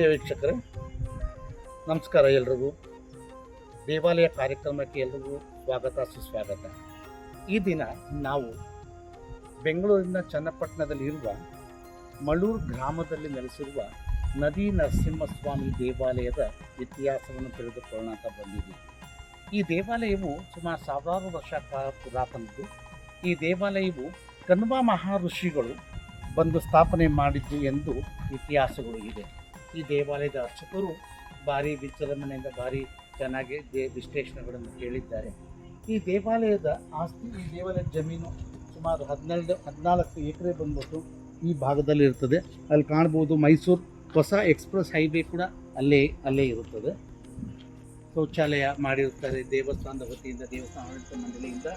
ಪ್ರಿಯ ವೀಕ್ಷಕರೇ, ನಮಸ್ಕಾರ ಎಲ್ರಿಗೂ. ದೇವಾಲಯ ಕಾರ್ಯಕ್ರಮಕ್ಕೆ ಎಲ್ರಿಗೂ ಸ್ವಾಗತ, ಸುಸ್ವಾಗತ. ಈ ದಿನ ನಾವು ಬೆಂಗಳೂರಿನ ಚನ್ನಪಟ್ಟಣದಲ್ಲಿರುವ ಮಳೂರು ಗ್ರಾಮದಲ್ಲಿ ನೆಲೆಸಿರುವ ನದಿ ನರಸಿಂಹಸ್ವಾಮಿ ದೇವಾಲಯದ ಇತಿಹಾಸವನ್ನು ತಿಳಿದುಕೊಳ್ಳೋಣ ಅಂತ ಬಂದಿದ್ದೀವಿ. ಈ ದೇವಾಲಯವು ಸುಮಾರು ಸಾವಿರಾರು ವರ್ಷ ಕಾಲ ಪುರಾತನದ್ದು. ಈ ದೇವಾಲಯವು ಕಣ್ವ ಋಷಿಗಳು ಬಂದು ಸ್ಥಾಪನೆ ಮಾಡಿದ್ದು ಎಂದು ಇತಿಹಾಸಗಳು ಇದೆ. ಈ ದೇವಾಲಯದ ಅರ್ಚಕರು ಭಾರಿ ವಿಜೃಂಭಣೆಯಿಂದ ಭಾರಿ ಚೆನ್ನಾಗಿ ದೇ ವಿಶ್ಲೇಷಣೆಗಳನ್ನು ಕೇಳಿದ್ದಾರೆ. ಈ ದೇವಾಲಯದ ಆಸ್ತಿ, ಈ ದೇವಾಲಯದ ಜಮೀನು ಸುಮಾರು ಹದಿನೆರಡು ಹದಿನಾಲ್ಕು ಎಕರೆ ಬಂದ್ಬಿಟ್ಟು ಈ ಭಾಗದಲ್ಲಿ ಇರ್ತದೆ. ಅಲ್ಲಿ ಕಾಣ್ಬೋದು ಮೈಸೂರು ಹೊಸ ಎಕ್ಸ್ಪ್ರೆಸ್ ಹೈವೇ ಕೂಡ ಅಲ್ಲೇ ಅಲ್ಲೇ ಇರುತ್ತದೆ. ಶೌಚಾಲಯ ಮಾಡಿರುತ್ತಾರೆ ದೇವಸ್ಥಾನದ ವತಿಯಿಂದ, ದೇವಸ್ಥಾನ ಆಡಳಿತ ಮಂಡಳಿಯಿಂದ.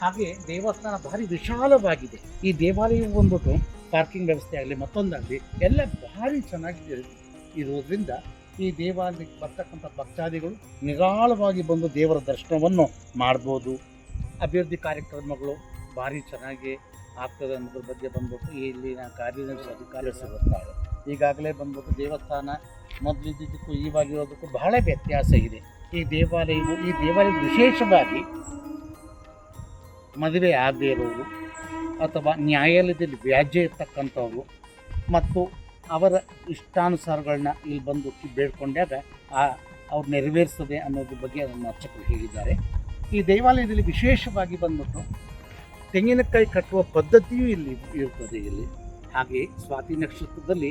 ಹಾಗೆ ದೇವಸ್ಥಾನ ಭಾರಿ ವಿಶಾಲವಾಗಿದೆ. ಈ ದೇವಾಲಯ ಬಂದ್ಬಿಟ್ಟು ಪಾರ್ಕಿಂಗ್ ವ್ಯವಸ್ಥೆ ಆಗಲಿ ಮತ್ತೊಂದಾಗಲಿ ಎಲ್ಲ ಭಾರಿ ಚೆನ್ನಾಗಿ ಇರೋದ್ರಿಂದ ಈ ದೇವಾಲಯಕ್ಕೆ ಬರ್ತಕ್ಕಂಥ ಭಕ್ತಾದಿಗಳು ನಿರಾಳವಾಗಿ ಬಂದು ದೇವರ ದರ್ಶನವನ್ನು ಮಾಡ್ಬೋದು. ಅಭಿವೃದ್ಧಿ ಕಾರ್ಯಕ್ರಮಗಳು ಭಾರಿ ಚೆನ್ನಾಗಿ ಆಗ್ತದೆ ಅನ್ನೋದ್ರ ಬಗ್ಗೆ ಬಂದ್ಬಿಟ್ಟು ಇಲ್ಲಿನ ಕಾರ್ಯದರ್ಶಿ ಅಧಿಕಾರಿ ಸಿಗುತ್ತಾರೆ ಈಗಾಗಲೇ ಬಂದ್ಬಿಟ್ಟು ದೇವಸ್ಥಾನ ಮೊದಲಿದ್ದಕ್ಕೂ ಇವಾಗಿರೋದಕ್ಕೂ ಬಹಳ ವ್ಯತ್ಯಾಸ ಇದೆ. ಈ ದೇವಾಲಯವು ಈ ದೇವಾಲಯ ವಿಶೇಷವಾಗಿ ಮದುವೆ ಆಗದೇ ಇರೋರು ಅಥವಾ ನ್ಯಾಯಾಲಯದಲ್ಲಿ ವ್ಯಾಜ್ಯ ಇರ್ತಕ್ಕಂಥವ್ರು ಮತ್ತು ಅವರ ಇಷ್ಟಾನುಸಾರಗಳನ್ನ ಇಲ್ಲಿ ಬಂದು ಬೇಡ್ಕೊಂಡಾಗ ಆ ಅವ್ರು ನೆರವೇರಿಸ್ತದೆ ಅನ್ನೋದ್ರ ಬಗ್ಗೆ ಅದನ್ನು ಅರ್ಚಕರು ಹೇಳಿದ್ದಾರೆ. ಈ ದೇವಾಲಯದಲ್ಲಿ ವಿಶೇಷವಾಗಿ ಬಂದ್ಬಿಟ್ಟು ತೆಂಗಿನಕಾಯಿ ಕಟ್ಟುವ ಪದ್ಧತಿಯೂ ಇಲ್ಲಿ ಇರ್ತದೆ ಇಲ್ಲಿ. ಹಾಗೆ ಸ್ವಾತಿ ನಕ್ಷತ್ರದಲ್ಲಿ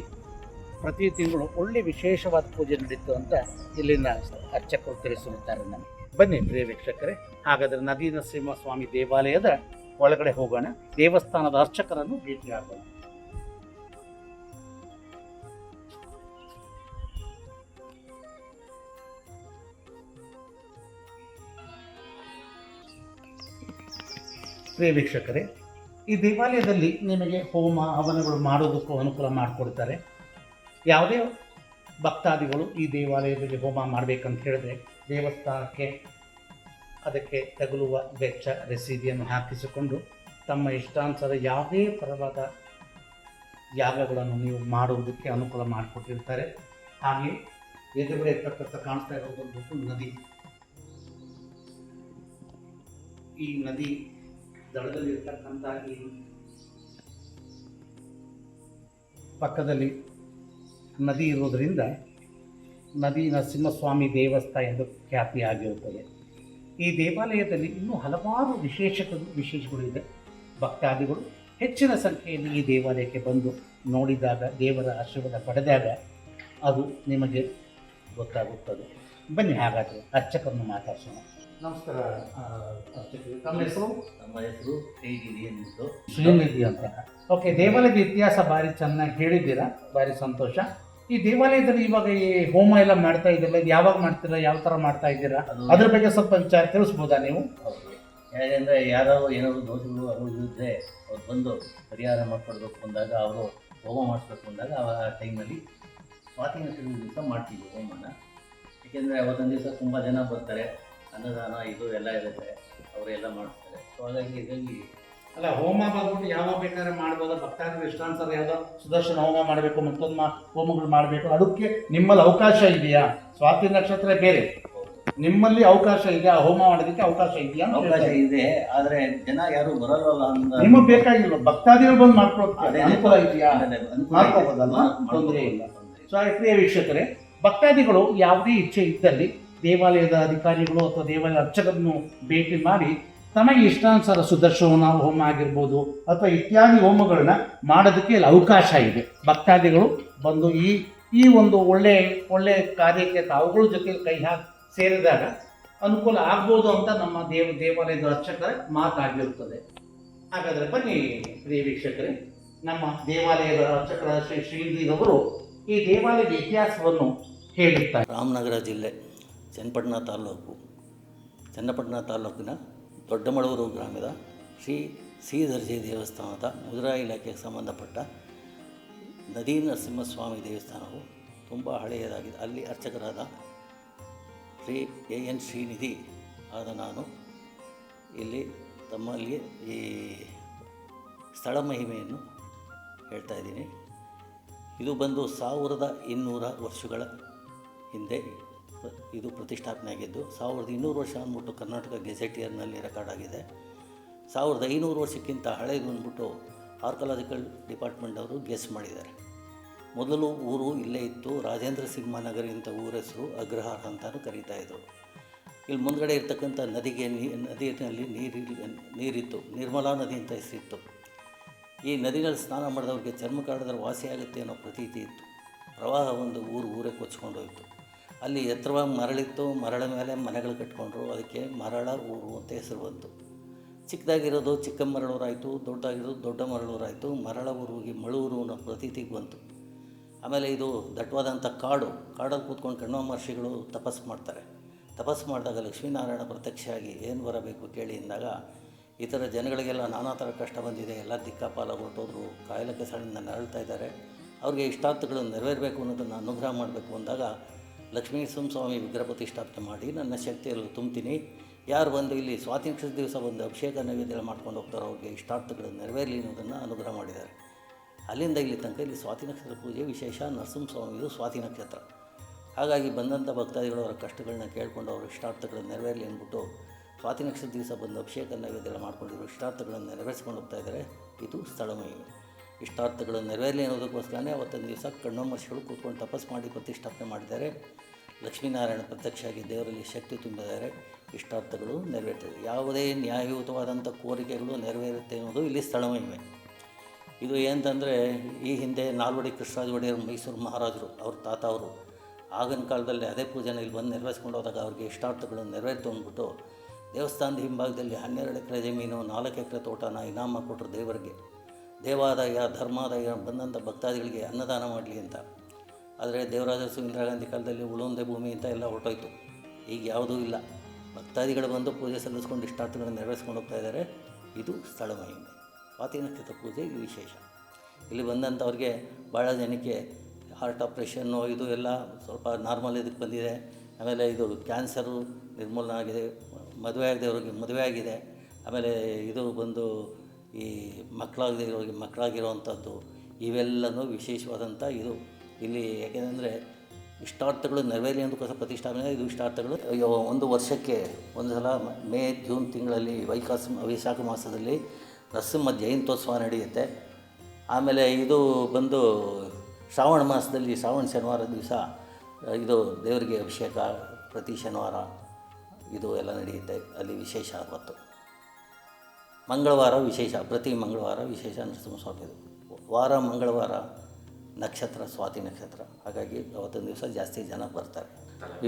ಪ್ರತಿ ತಿಂಗಳು ಒಳ್ಳೆ ವಿಶೇಷವಾದ ಪೂಜೆ ನಡೀತು ಅಂತ ಇಲ್ಲಿನ ಅರ್ಚಕರು ತಿಳಿಸಿರುತ್ತಾರೆ ನಮಗೆ. ಬನ್ನಿ ಪ್ರಿಯ ವೀಕ್ಷಕರೇ. ಹಾಗಾದರೆ ನದಿ ನರಸಿಂಹಸ್ವಾಮಿ ದೇವಾಲಯದ ಒಳಗಡೆ ಹೋಗೋಣ. ದೇವಸ್ಥಾನದ ಅರ್ಚಕರನ್ನು ಭೇಟಿಯಾಗೋಣ ಪ್ರಿಯ ವೀಕ್ಷಕರೇ, ಈ ದೇವಾಲಯದಲ್ಲಿ ನಿಮಗೆ ಹೋಮ ಹವನಗಳು ಮಾಡೋದಕ್ಕೂ ಅನುಕೂಲ ಮಾಡಿಕೊಡ್ತಾರೆ. ಯಾವುದೇ ಭಕ್ತಾದಿಗಳು ಈ ದೇವಾಲಯದಲ್ಲಿ ಹೋಮ ಮಾಡಬೇಕಂತ ಹೇಳಿದ್ರೆ ದೇವಸ್ಥಾನಕ್ಕೆ ಅದಕ್ಕೆ ತಗುಲುವ ವೆಚ್ಚ ರಸೀದಿಯನ್ನು ಹಾಕಿಸಿಕೊಂಡು ತಮ್ಮ ಇಷ್ಟಾನುಸಾರ ಯಾವುದೇ ಪರವಾದ ಯಾಗಗಳನ್ನು ನೀವು ಮಾಡುವುದಕ್ಕೆ ಅನುಕೂಲ ಮಾಡಿಕೊಟ್ಟಿರ್ತಾರೆ. ಹಾಗೆ ಎದುರುಗಡೆ ಇರ್ತಕ್ಕಂಥ ಕಾಣಿಸ್ತಾ ಇರೋದು ಬಂದ್ಬಿಟ್ಟು ನದಿ. ಈ ನದಿ ದಡದಲ್ಲಿ ಇರ್ತಕ್ಕಂಥ ಈ ಪಕ್ಕದಲ್ಲಿ ನದಿ ಇರೋದರಿಂದ ನದಿ ನರಸಿಂಹಸ್ವಾಮಿ ದೇವಸ್ಥಾನ ಎಂದು ಖ್ಯಾತಿಯಾಗಿರುತ್ತದೆ ಈ ದೇವಾಲಯದಲ್ಲಿ ಇನ್ನೂ ಹಲವಾರು ವಿಶೇಷಗಳು ವಿಶೇಷಗಳು ಇದೆ. ಭಕ್ತಾದಿಗಳು ಹೆಚ್ಚಿನ ಸಂಖ್ಯೆಯಲ್ಲಿ ಈ ದೇವಾಲಯಕ್ಕೆ ಬಂದು ನೋಡಿದಾಗ ದೇವರ ಆಶೀರ್ವಾದ ಪಡೆದಾಗ ಅದು ನಿಮಗೆ ಗೊತ್ತಾಗುತ್ತದೆ. ಬನ್ನಿ ಹಾಗಾದರೆ ಅರ್ಚಕರನ್ನು ಮಾತಾಡ್ಸೋಣ. ನಮಸ್ಕಾರ ತಮ್ಮ ಹೆಸರು? ನಮ್ಮ ಹೆಸರು ಶ್ರೀಗಿರಿ ಶ್ರೀನಿಧಿ ಅಂತ ಓಕೆ ದೇವಾಲಯದ ಇತಿಹಾಸ ಭಾರಿ ಚೆನ್ನಾಗಿ ಹೇಳಿದ್ದೀರಾ? ಭಾರಿ ಸಂತೋಷ. ಈ ದೇವಾಲಯದಲ್ಲಿ ಇವಾಗ ಈ ಹೋಮ ಎಲ್ಲ ಮಾಡ್ತಾ ಇದ್ದಿಲ್ಲ ಇದು ಯಾವಾಗ ಮಾಡ್ತೀರಾ? ಯಾವ ಥರ ಮಾಡ್ತಾ ಇದ್ದೀರಾ ಅದು ಅದ್ರ ಬಗ್ಗೆ ಸ್ವಲ್ಪ ವಿಚಾರ ತಿಳಿಸ್ಬೋದಾ ನೀವು? ಹೌದು. ಯಾಕೆಂದರೆ ಯಾರೋ ಏನಾದ್ರು ದೋಷಗಳು ಅವರು ಇದ್ದರೆ ಅವ್ರು ಬಂದು ಪರಿಹಾರ ಮಾಡಿಕೊಡ್ಬೇಕು ಬಂದಾಗ ಅವರು ಹೋಮ ಮಾಡಿಸ್ಬೇಕು ಅಂದಾಗ ಆ ಟೈಮಲ್ಲಿ ಸ್ವಾತಿನ ನಕ್ಷತ್ರದ ದಿವಸ ಮಾಡ್ತೀವಿ ಹೋಮನ. ಏಕೆಂದರೆ ಅವತ್ತೊಂದು ದಿವಸ ತುಂಬ ಜನ ಬರ್ತಾರೆ ಅನ್ನದಾನ ಇದು ಎಲ್ಲ ಇರುತ್ತೆ ಅವರೆಲ್ಲ ಮಾಡ್ತಾರೆ ಸೊ ಹಾಗಾಗಿ ಹೀಗಾಗಿ ಅಲ್ಲ ಹೋಮ ಬಂದ್ಬಿಟ್ಟು ಯಾವಾಗ ಬೇಕಾದ್ರೆ ಮಾಡ್ಬೋದು. ಭಕ್ತಾದಿಗಳು ಇಷ್ಟಾನುಸಾರ ಯಾವುದೋ ಸುದರ್ಶನ ಹೋಮ ಮಾಡಬೇಕು ಮತ್ತೊಂದು ಮಾ ಹೋಮಗಳು ಮಾಡಬೇಕು. ಅದಕ್ಕೆ ನಿಮ್ಮಲ್ಲಿ ಅವಕಾಶ ಇದೆಯಾ? ಸ್ವಾತಿ ನಕ್ಷತ್ರ ಬೇರೆ. ನಿಮ್ಮಲ್ಲಿ ಅವಕಾಶ ಇದೆ ಆ ಹೋಮ ಮಾಡೋದಕ್ಕೆ ಅವಕಾಶ ಇದೆಯಾ ಅವಕಾಶ ಇದೆ ಆದರೆ ಜನ ಯಾರು ಬರಲ್ಲ ಅಂತ ನಿಮಗೆ ಬೇಕಾಗಿಲ್ಲ ಭಕ್ತಾದಿಗಳು ಬಂದು ಮಾಡ್ಕೊಳ್ತಾರೆ. ಅದೇ ಅನುಕೂಲ ಇದೆಯಾ? ಮಾಡ್ಕೋಬೋದಲ್ಲ? ತೊಂದರೆ ತೊಂದ್ರೆ ಇಲ್ಲ. ತೊಂದ್ರೆ ಇಲ್ಲ. ಸೊ ಪ್ರಿಯ ವೀಕ್ಷಕರೇ ಭಕ್ತಾದಿಗಳು ಯಾವುದೇ ಇಚ್ಛೆ ಇದ್ದಲ್ಲಿ ದೇವಾಲಯದ ಅಧಿಕಾರಿಗಳು ಅಥವಾ ದೇವಾಲಯ ಅರ್ಚಕರನ್ನು ಭೇಟಿ ಮಾಡಿ ತಮಗೆ ಇಷ್ಟಾನುಸಾರ ಸುದರ್ಶನ ಹೋಮ ಆಗಿರ್ಬೋದು ಅಥವಾ ಇತ್ಯಾದಿ ಹೋಮಗಳನ್ನ ಮಾಡೋದಕ್ಕೆ ಇಲ್ಲಿ ಅವಕಾಶ ಇದೆ. ಭಕ್ತಾದಿಗಳು ಬಂದು ಈ ಈ ಒಂದು ಒಳ್ಳೆ ಒಳ್ಳೆ ಕಾರ್ಯಕ್ಕೆ ತಾವುಗಳ ಜೊತೆ ಕೈ ಹಾಕಿ, ಸೇರಿದಾಗ ಅನುಕೂಲ ಆಗ್ಬೋದು ಅಂತ ನಮ್ಮ ದೇವ, ದೇವಾಲಯದ ಅರ್ಚಕರ ಮಾತಾಗಿರುತ್ತದೆ. ಹಾಗಾದರೆ ಬನ್ನಿ ಪ್ರಿಯ ವೀಕ್ಷಕರೇ, ನಮ್ಮ ದೇವಾಲಯದ ಅರ್ಚಕರ ಶ್ರೀ ಶ್ರೀಧಿರವರು ಈ ದೇವಾಲಯದ ಇತಿಹಾಸವನ್ನು ಹೇಳುತ್ತಾರೆ ರಾಮನಗರ ಜಿಲ್ಲೆ, ಚನ್ನಪಟ್ಟಣ ತಾಲೂಕು, ಚನ್ನಪಟ್ಟಣ ತಾಲೂಕಿನ ದೊಡ್ಡಮಳೂರು ಗ್ರಾಮದ ಶ್ರೀ ಶ್ರೀಧರ್ಜಿ ದೇವಸ್ಥಾನದ ಮುಜರಾಯಿ ಇಲಾಖೆಗೆ ಸಂಬಂಧಪಟ್ಟ ನದಿ ನರಸಿಂಹಸ್ವಾಮಿ ದೇವಸ್ಥಾನವು ತುಂಬ ಹಳೆಯದಾಗಿದೆ. ಅಲ್ಲಿ ಅರ್ಚಕರಾದ ಶ್ರೀ ಎ ಎನ್ ಶ್ರೀನಿಧಿ ಆದ ನಾನು ಇಲ್ಲಿ ತಮ್ಮಲ್ಲಿ ಈ ಸ್ಥಳ ಮಹಿಮೆಯನ್ನು ಹೇಳ್ತಾ ಇದ್ದೀನಿ. ಇದು ಬಂದು ಸಾವಿರದ ಇನ್ನೂರ ವರ್ಷಗಳ ಹಿಂದೆ ಇದು ಪ್ರತಿಷ್ಠಾಪನೆ ಆಗಿದ್ದು ಸಾವಿರದ ಇನ್ನೂರು ವರ್ಷ ಅಂದ್ಬಿಟ್ಟು ಕರ್ನಾಟಕ ಗೆಜೆಟಿಯರ್ನಲ್ಲಿ ರೆಕಾರ್ಡ್ ಆಗಿದೆ. ಸಾವಿರದ ಐನೂರು ವರ್ಷಕ್ಕಿಂತ ಹಳೆಯದು ಅಂದ್ಬಿಟ್ಟು ಆರ್ಕಲಾಜಿಕಲ್ ಡಿಪಾರ್ಟ್ಮೆಂಟ್ ಅವರು ಗೆಸ್ ಮಾಡಿದ್ದಾರೆ. ಮೊದಲು ಊರು ಇಲ್ಲೇ ಇತ್ತು. ರಾಜೇಂದ್ರ ಸಿಂಹ ನಗರ ಅಂತ ಊರ ಹೆಸರು ಅಗ್ರಹಾರ ಅಂತಲೂ ಕರೀತಾ ಇದ್ರು. ಇಲ್ಲಿ ಮುಂದಗಡೆ ಇರ್ತಕ್ಕಂಥ ನದಿಗೆ ನೀ, ನದಿಯಲ್ಲಿ ನೀರಿ ನೀರಿತ್ತು. ನಿರ್ಮಲಾ ನದಿ ಅಂತ ಹೆಸರಿತ್ತು. ಈ ನದಿನಲ್ಲಿ ಸ್ನಾನ ಮಾಡಿದವ್ರಿಗೆ ಚರ್ಮ ಕಾಡಿದ್ರೆ ವಾಸಿ ಆಗುತ್ತೆ ಅನ್ನೋ ಪ್ರತೀತಿ ಇತ್ತು. ಪ್ರವಾಹ ಒಂದು ಊರು, ಊರೇ ಕೊಚ್ಕೊಂಡೋಯ್ತು ಅಲ್ಲಿ ಎತ್ತರವಾಗಿ ಮರಳಿತ್ತು, ಮರಳ ಮೇಲೆ ಮನೆಗಳು ಕಟ್ಕೊಂಡ್ರು. ಅದಕ್ಕೆ ಮರಳ ಊರು ಅಂತ ಹೆಸರು ಬಂತು. ಚಿಕ್ಕದಾಗಿರೋದು ಚಿಕ್ಕ ಮರಳೂರಾಯಿತು ದೊಡ್ಡದಾಗಿರೋದು ದೊಡ್ಡ ಮರಳೂರಾಯಿತು. ಮರಳ ಊರಿಗೆ ಮಳೂರು ಅನ್ನೋ ಪ್ರತೀತಿಗೆ ಬಂತು. ಆಮೇಲೆ ಇದು ದಟ್ಟವಾದಂಥ ಕಾಡು, ಕಾಡಲ್ಲಿ ಕೂತ್ಕೊಂಡು ಕಣ್ವ ಮಹರ್ಷಿಗಳು ತಪಸ್ಸು ಮಾಡ್ತಾರೆ. ತಪಸ್ಸು ಮಾಡಿದಾಗ ಲಕ್ಷ್ಮೀನಾರಾಯಣ ಪ್ರತ್ಯಕ್ಷವಾಗಿ ಏನು ಬರಬೇಕು ಕೇಳಿ ಅಂದಾಗ, ಈ ಥರ ಜನಗಳಿಗೆಲ್ಲ ನಾನಾ ಥರ ಕಷ್ಟ ಬಂದಿದೆ, ಎಲ್ಲ ದಿಕ್ಕಾಪಾಲ ಹೊರಟೋದ್ರು ಕಾಯಿಲೆ ಕೆಸಳಿಂದ ನರಳ್ತಾ ಇದ್ದಾರೆ. ಅವ್ರಿಗೆ ಇಷ್ಟಾರ್ಥಗಳು ನೆರವೇರಬೇಕು ಅನ್ನೋದನ್ನು ಅನುಗ್ರಹ ಮಾಡಬೇಕು ಅಂದಾಗ ಸ್ವಾಮಿ ವಿಗ್ರಹ ಪ್ರತಿಷ್ಠಾಪನೆ ಮಾಡಿ ನನ್ನ ಶಕ್ತಿಯಲ್ಲಿ ತುಂಬ್ತೀನಿ. ಯಾರು ಬಂದು ಇಲ್ಲಿ ಸ್ವಾತಂತ್ರ್ಯ ದಿವಸ ಒಂದು ಅಭಿಷೇಕ ನೈವೇದ್ಯ ಮಾಡ್ಕೊಂಡು ಹೋಗ್ತಾರೆ ಅವ್ರಿಗೆ ಇಷ್ಟಾರ್ಥಗಳು ನೆರವೇರಲಿ ಅನ್ನೋದನ್ನು ಅನುಗ್ರಹ ಮಾಡಿದ್ದಾರೆ. ಅಲ್ಲಿಂದ ಇಲ್ಲಿ ತನಕ ಇಲ್ಲಿ ಸ್ವಾತಿ ನಕ್ಷತ್ರ ಪೂಜೆ ವಿಶೇಷ ನರಸಿಂಹಸ್ವಾಮಿದು ಸ್ವಾತಿ ನಕ್ಷತ್ರ. ಹಾಗಾಗಿ ಬಂದಂಥ ಭಕ್ತಾದಿಗಳು ಅವರ ಕಷ್ಟಗಳನ್ನ ಕೇಳಿಕೊಂಡು ಅವರ ಇಷ್ಟಾರ್ಥಗಳನ್ನು ನೆರವೇರಲಿ ಅಂದ್ಬಿಟ್ಟು ಸ್ವಾತಿ ನಕ್ಷತ್ರ ದಿವಸ ಬಂದು ಅಭಿಷೇಕ ನೈವೇದ್ಯ ಮಾಡ್ಕೊಂಡಿರೋ ಇಷ್ಟಾರ್ಥಗಳನ್ನು ನೆರವೇರಿಸ್ಕೊಂಡು ಹೋಗ್ತಾ ಇದ್ದಾರೆ. ಇದು ಸ್ಥಳ ಮಹಿಮೆ ಇಷ್ಟಾರ್ಥಗಳು ನೆರವೇರಲಿ ಅನ್ನೋದಕ್ಕೋಸ್ಕರನೇ ಅವತ್ತೊಂದು ದಿವಸ ಕಣ್ಣೊಮ್ಮರ್ಷಿಗಳು ಕೂತ್ಕೊಂಡು ತಪಸ್ ಮಾಡಿ ಪ್ರತಿಷ್ಠಾಪನೆ ಮಾಡಿದ್ದಾರೆ. ಲಕ್ಷ್ಮೀನಾರಾಯಣ ಪ್ರತ್ಯಕ್ಷವಾಗಿ ದೇವರಲ್ಲಿ ಶಕ್ತಿ ತುಂಬಿದ್ದಾರೆ. ಇಷ್ಟಾರ್ಥಗಳು ನೆರವೇರ್ತದೆ. ಯಾವುದೇ ನ್ಯಾಯಯುತವಾದಂಥ ಕೋರಿಕೆಗಳು ನೆರವೇರುತ್ತೆ ಅನ್ನೋದು ಇಲ್ಲಿ ಸ್ಥಳ ಇದು ಏನಂತಂದರೆ, ಈ ಹಿಂದೆ ನಾಲ್ವಡಿ ಕೃಷ್ಣರಾಜ ಒಡೆಯರ್ ಮೈಸೂರು ಮಹಾರಾಜರು, ಅವ್ರ ತಾತ ಅವರು ಆಗಿನ ಕಾಲದಲ್ಲಿ ಅದೇ ಪೂಜೆನ ಇಲ್ಲಿ ಬಂದು ನೆರವೇರಿಸ್ಕೊಂಡು ಹೋದಾಗ ಅವ್ರಿಗೆ ಇಷ್ಟಾರ್ಥಗಳು ನೆರವೇರ್ತು ಅಂದ್ಬಿಟ್ಟು ದೇವಸ್ಥಾನದ ಹಿಂಭಾಗದಲ್ಲಿ ಹನ್ನೆರಡು ಎಕರೆ ಜಮೀನು, ನಾಲ್ಕು ಎಕರೆ ತೋಟನ ಇನಾಮ ಕೊಟ್ಟರು ದೇವರಿಗೆ. ದೇವಾದಾಯ, ಧರ್ಮಾದಾಯ ಬಂದಂಥ ಭಕ್ತಾದಿಗಳಿಗೆ ಅನ್ನದಾನ ಮಾಡಲಿ ಅಂತ. ಆದರೆ ದೇವರಾಜ ಇಂದಿರಾ ಗಾಂಧಿ ಕಾಲದಲ್ಲಿ ಉಳುವಂದೆ ಭೂಮಿ ಅಂತ ಎಲ್ಲ ಹೊರಟೋಯ್ತು. ಈಗ ಯಾವುದೂ ಇಲ್ಲ. ಭಕ್ತಾದಿಗಳು ಬಂದು ಪೂಜೆ ಸಲ್ಲಿಸ್ಕೊಂಡು ಇಷ್ಟಾರ್ಥಗಳನ್ನು ನೆರವೇರಿಸ್ಕೊಂಡು ಹೋಗ್ತಾ ಇದ್ದಾರೆ. ಇದು ಸ್ಥಳ ಮಹಿಮೆ ನಕ್ಷತ್ರ ಪೂಜೆ ಇದು ವಿಶೇಷ. ಇಲ್ಲಿ ಬಂದಂಥವ್ರಿಗೆ ಭಾಳ ಜನಕ್ಕೆ ಹಾರ್ಟ್ ಆಪ್ರೇಷನ್ನು ಇದು ಎಲ್ಲ ಸ್ವಲ್ಪ ನಾರ್ಮಲ್ ಇದಕ್ಕೆ ಬಂದಿದೆ. ಆಮೇಲೆ ಇದು ಕ್ಯಾನ್ಸರು ನಿರ್ಮೂಲನೆ ಆಗಿದೆ. ಮದುವೆ ಆಗದವ್ರಿಗೆ ಮದುವೆ ಆಗಿದೆ. ಆಮೇಲೆ ಇದು ಬಂದು ಈ ಮಕ್ಕಳಾಗದೆ ಮಕ್ಕಳಾಗಿರುವಂಥದ್ದು ಇವೆಲ್ಲನೂ ವಿಶೇಷವಾದಂಥ ಇದು. ಇಲ್ಲಿ ಯಾಕೆಂದರೆ ಇಷ್ಟಾರ್ಥಗಳು ನೆರವೇರಿ ಅಂದಕ್ಕೋಸ್ಕರ ಪ್ರತಿಷ್ಠಾಪನೆ ಇದು ಇಷ್ಟಾರ್ಥಗಳು. ಒಂದು ವರ್ಷಕ್ಕೆ ಒಂದು ಸಲ ಮೇ, ಜೂನ್ ತಿಂಗಳಲ್ಲಿ ವೈಕಾಸ ವೈಶಾಖ ಮಾಸದಲ್ಲಿ ನರಸಿಂಹ ಜಯಂತ್ಯೋತ್ಸವ ನಡೆಯುತ್ತೆ. ಆಮೇಲೆ ಇದು ಬಂದು ಶ್ರಾವಣ ಮಾಸದಲ್ಲಿ ಶ್ರಾವಣ ಶನಿವಾರ ದಿವಸ, ಇದು ದೇವರಿಗೆ ಅಭಿಷೇಕ ಪ್ರತಿ ಶನಿವಾರ ಇದು ಎಲ್ಲ ನಡೆಯುತ್ತೆ. ಅಲ್ಲಿ ವಿಶೇಷ ಅವತ್ತು ಮಂಗಳವಾರ ವಿಶೇಷ, ಪ್ರತಿ ಮಂಗಳವಾರ ವಿಶೇಷ ನರಸಿಂಹಸ್ವಾಮಿದು ವಾರ ಮಂಗಳವಾರ ನಕ್ಷತ್ರ, ಸ್ವಾತಿ ನಕ್ಷತ್ರ. ಹಾಗಾಗಿ ಅವತ್ತೊಂದು ದಿವಸ ಜಾಸ್ತಿ ಜನ ಬರ್ತಾರೆ.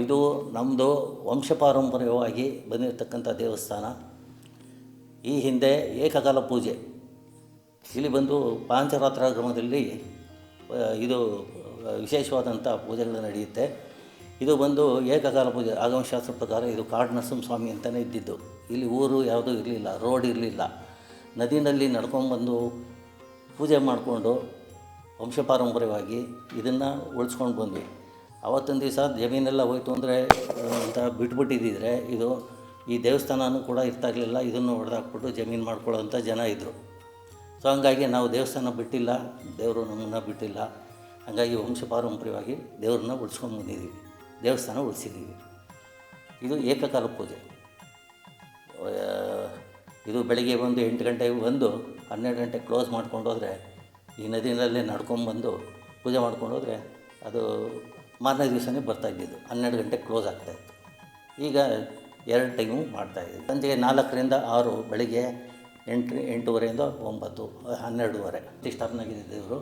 ಇದು ನಮ್ಮದು ವಂಶಪಾರಂಪರ್ಯವಾಗಿ ಬಂದಿರತಕ್ಕಂಥ ದೇವಸ್ಥಾನ. ಈ ಹಿಂದೆ ಏಕಕಾಲ ಪೂಜೆ. ಇಲ್ಲಿ ಬಂದು ಪಾಂಚರಾತ್ರ ಕ್ರಮದಲ್ಲಿ ಇದು ವಿಶೇಷವಾದಂಥ ಪೂಜೆಗಳು ನಡೆಯುತ್ತೆ. ಇದು ಬಂದು ಏಕಕಾಲ ಪೂಜೆ. ಆಗಮಶಾಸ್ತ್ರ ಪ್ರಕಾರ ಇದು ಕಾಡು ನರಸಿಂಹಸ್ವಾಮಿ ಅಂತಲೇ ಇದ್ದಿದ್ದು. ಇಲ್ಲಿ ಊರು ಯಾವುದೂ ಇರಲಿಲ್ಲ, ರೋಡ್ ಇರಲಿಲ್ಲ. ನದಿನಲ್ಲಿ ನಡ್ಕೊಂಡ್ಬಂದು ಪೂಜೆ ಮಾಡಿಕೊಂಡು ವಂಶಪಾರಂಪರ್ಯವಾಗಿ ಇದನ್ನು ಉಳಿಸ್ಕೊಂಡು ಬಂದ್ವಿ. ಅವತ್ತೊಂದು ದಿವಸ ಜಮೀನೆಲ್ಲ ಹೋಯ್ತು ಅಂದರೆ ಅಂತ ಬಿಟ್ಬಿಟ್ಟಿದ್ದಿದ್ರೆ ಇದು ಈ ದೇವಸ್ಥಾನವೂ ಕೂಡ ಇರ್ತಾ ಇರಲಿಲ್ಲ, ಇದನ್ನು ಹೊಡೆದಾಕ್ಬಿಟ್ಟು ಜಮೀನು ಮಾಡ್ಕೊಳ್ಳೋಂಥ ಜನ ಇದ್ದರು ಸೊ ಹಂಗಾಗಿ ನಾವು ದೇವಸ್ಥಾನ ಬಿಟ್ಟಿಲ್ಲ, ದೇವರು ನಮ್ಮನ್ನು ಬಿಟ್ಟಿಲ್ಲ. ಹಾಗಾಗಿ ವಂಶಪಾರಂಪರ್ಯವಾಗಿ ದೇವ್ರನ್ನ ಉಳಿಸ್ಕೊಂಡು ಬಂದಿದ್ದೀವಿ, ದೇವಸ್ಥಾನ ಉಳಿಸಿದ್ದೀವಿ. ಇದು ಏಕಕಾಲ ಪೂಜೆ. ಇದು ಬೆಳಿಗ್ಗೆ ಬಂದು ಎಂಟು ಗಂಟೆಗೆ ಬಂದು ಹನ್ನೆರಡು ಗಂಟೆಗೆ ಕ್ಲೋಸ್ ಮಾಡ್ಕೊಂಡು ಈ ನದಿನಲ್ಲೇ ನಡ್ಕೊಂಬಂದು ಪೂಜೆ ಮಾಡ್ಕೊಂಡು ಅದು ಮಾರನೇ ದಿವಸನೇ ಬರ್ತಾ ಇದ್ದಿದ್ದು. ಹನ್ನೆರಡು ಗಂಟೆಗೆ ಕ್ಲೋಸ್ ಆಗ್ತಾಯಿತ್ತು ಈಗ ಎರಡು ಟೈಮು ಮಾಡ್ತಾಯಿದ್ದೀವಿ ಸಂಜೆ ನಾಲ್ಕರಿಂದ ಆರು, ಬೆಳಿಗ್ಗೆ ಎಂಟು, ಎಂಟೂವರೆಯಿಂದ ಒಂಬತ್ತು, ಹನ್ನೆರಡುವರೆ. ಪ್ರತಿಷ್ಠಾಪನೆಯಾಗಿದೆ ದೇವರು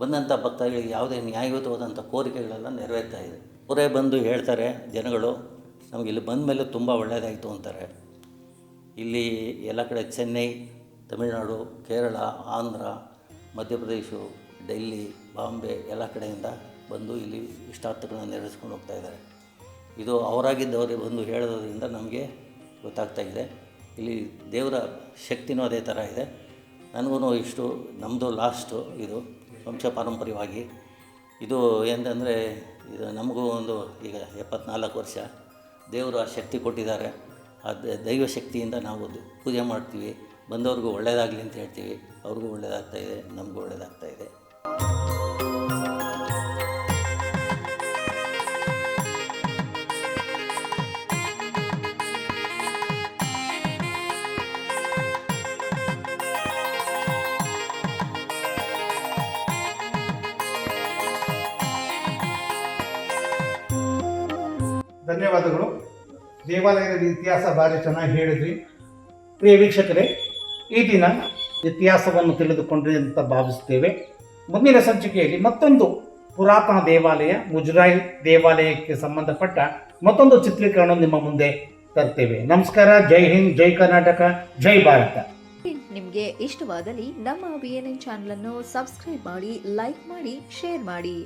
ಬಂದಂಥ ಭಕ್ತಾದಿಗಳಿಗೆ ಯಾವುದೇ ನ್ಯಾಯಯುತವಾದಂಥ ಕೋರಿಕೆಗಳೆಲ್ಲ ನೆರವೇರ್ತಾ ಇದೆ. ಅವರೇ ಬಂದು ಹೇಳ್ತಾರೆ ಜನಗಳು, ನಮಗೆ ಇಲ್ಲಿ ಬಂದ ಮೇಲೆ ತುಂಬ ಒಳ್ಳೆಯದಾಯಿತು ಅಂತಾರೆ. ಇಲ್ಲಿ ಎಲ್ಲ ಕಡೆ ಚೆನ್ನೈ, ತಮಿಳುನಾಡು, ಕೇರಳ, ಆಂಧ್ರ, ಮಧ್ಯಪ್ರದೇಶ, ಡೆಲ್ಲಿ, ಬಾಂಬೆ ಎಲ್ಲ ಕಡೆಯಿಂದ ಬಂದು ಇಲ್ಲಿ ಇಷ್ಟಾರ್ಥಗಳನ್ನ ನೆರವೇರಿಸ್ಕೊಂಡು ಹೋಗ್ತಾ ಇದ್ದಾರೆ. ಇದು ಅವರಾಗಿದ್ದವರೇ ಬಂದು ಹೇಳೋದ್ರಿಂದ ನಮಗೆ ಗೊತ್ತಾಗ್ತಾ ಇದೆ. ಇಲ್ಲಿ ದೇವರ ಶಕ್ತಿನೂ ಅದೇ ಥರ ಇದೆ. ನನಗೂ ಇಷ್ಟು ನಮ್ಮದು ಲಾಸ್ಟು ಇದು ವಂಶ ಪಾರಂಪರ್ಯವಾಗಿ. ಇದು ಏನಂದರೆ ಇದು ನಮಗೂ ಒಂದು ಈಗ ಎಪ್ಪತ್ನಾಲ್ಕು ವರ್ಷ ದೇವರು ಆ ಶಕ್ತಿ ಕೊಟ್ಟಿದ್ದಾರೆ. ಆ ದೈವ ಶಕ್ತಿಯಿಂದ ನಾವು ಪೂಜೆ ಮಾಡ್ತೀವಿ. ಬಂದವ್ರಿಗೂ ಒಳ್ಳೆಯದಾಗಲಿ ಅಂತ ಹೇಳ್ತೀವಿ. ಅವ್ರಿಗೂ ಒಳ್ಳೆಯದಾಗ್ತಾಯಿದೆ ನಮಗೂ ಒಳ್ಳೆಯದಾಗ್ತಾಯಿದೆ ಧನ್ಯವಾದಗಳು. ದೇವಾಲಯದ ಇತಿಹಾಸ ಭಾರಿ ಚೆನ್ನಾಗಿ ಹೇಳಿದ್ರಿ. ಪ್ರಿಯ ವೀಕ್ಷಕರೇ, ಈ ದಿನ ಇತಿಹಾಸವನ್ನು ತಿಳಿದುಕೊಂಡ್ರಿ ಅಂತ ಭಾವಿಸ್ತೇವೆ. ಮುಂದಿನ ಸಂಚಿಕೆಯಲ್ಲಿ ಮತ್ತೊಂದು ಪುರಾತನ ದೇವಾಲಯ, ಮುಜರಾಯಿ ದೇವಾಲಯಕ್ಕೆ ಸಂಬಂಧಪಟ್ಟ ಮತ್ತೊಂದು ಚಿತ್ರೀಕರಣ ನಿಮ್ಮ ಮುಂದೆ ತರ್ತೇವೆ. ನಮಸ್ಕಾರ, ಜೈ ಹಿಂದ್, ಜೈ ಕರ್ನಾಟಕ, ಜೈ ಭಾರತ. ನಿಮಗೆ ಇಷ್ಟವಾದಲ್ಲಿ ನಮ್ಮ ಬಿ ಎನ್ ಎನ್ ಚಾನಲನ್ನು ಸಬ್ಸ್ಕ್ರೈಬ್ ಮಾಡಿ ಲೈಕ್ ಮಾಡಿ ಶೇರ್ ಮಾಡಿ.